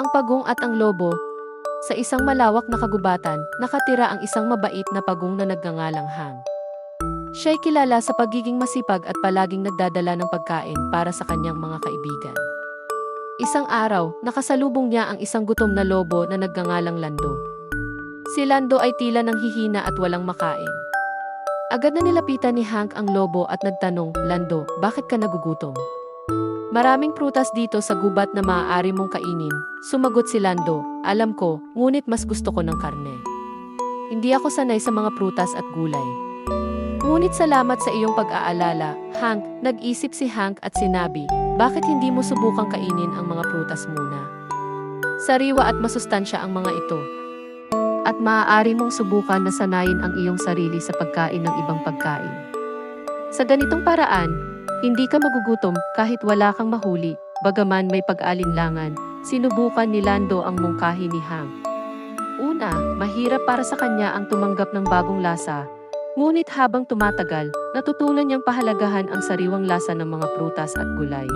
Ang pagong at ang lobo. Sa isang malawak na kagubatan, nakatira ang isang mabait na pagong na nagngangalang Hang. Siya'y kilala sa pagiging masipag at palaging nagdadala ng pagkain para sa kanyang mga kaibigan. Isang araw, nakasalubong niya ang isang gutom na lobo na nagngangalang Lando. Si Lando ay tila nang hihina at walang makain. Agad na nilapitan ni Hank ang lobo at nagtanong, Lando, bakit ka nagugutom? Maraming prutas dito sa gubat na maaari mong kainin. Sumagot si Lando, alam ko, ngunit mas gusto ko ng karne. Hindi ako sanay sa mga prutas at gulay. Ngunit salamat sa iyong pag-aalala, Hank, nag-isip si Hank at sinabi, bakit hindi mo subukang kainin ang mga prutas muna? Sariwa at masustansya ang mga ito. At maaari mong subukan na sanayin ang iyong sarili sa pagkain ng ibang pagkain. Sa ganitong paraan, hindi ka magugutom kahit wala kang mahuli, bagaman may pag-alinlangan, sinubukan ni Lando ang mungkahi ni Hank. Una, mahirap para sa kanya ang tumanggap ng bagong lasa, ngunit habang tumatagal, natutunan niyang pahalagahan ang sariwang lasa ng mga prutas at gulay.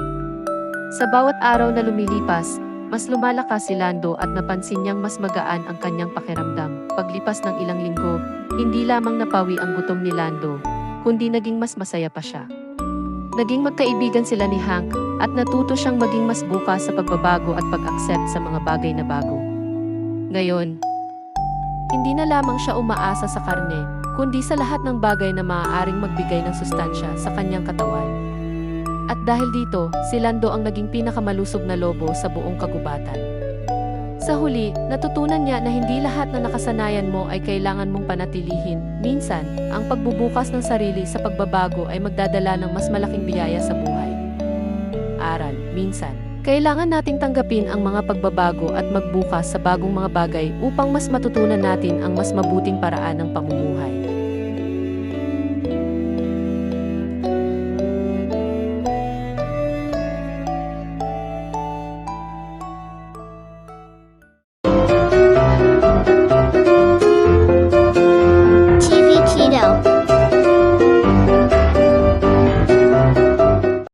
Sa bawat araw na lumilipas, mas lumalakas si Lando at napansin niyang mas magaan ang kanyang pakiramdam. Paglipas ng ilang linggo, hindi lamang napawi ang gutom ni Lando, kundi naging mas masaya pa siya. Naging magkaibigan sila ni Hank at natuto siyang maging mas bukas sa pagbabago at pag-accept sa mga bagay na bago. Ngayon, hindi na lamang siya umaasa sa karne, kundi sa lahat ng bagay na maaaring magbigay ng sustansya sa kanyang katawan. At dahil dito, si Lando ang naging pinakamalusog na lobo sa buong kagubatan. Sa huli, natutunan niya na hindi lahat na nakasanayan mo ay kailangan mong panatilihin. Minsan, ang pagbubukas ng sarili sa pagbabago ay magdadala ng mas malaking biyaya sa buhay. Aral, minsan, kailangan nating tanggapin ang mga pagbabago at magbukas sa bagong mga bagay upang mas matutunan natin ang mas mabuting paraan ng pamumuhay.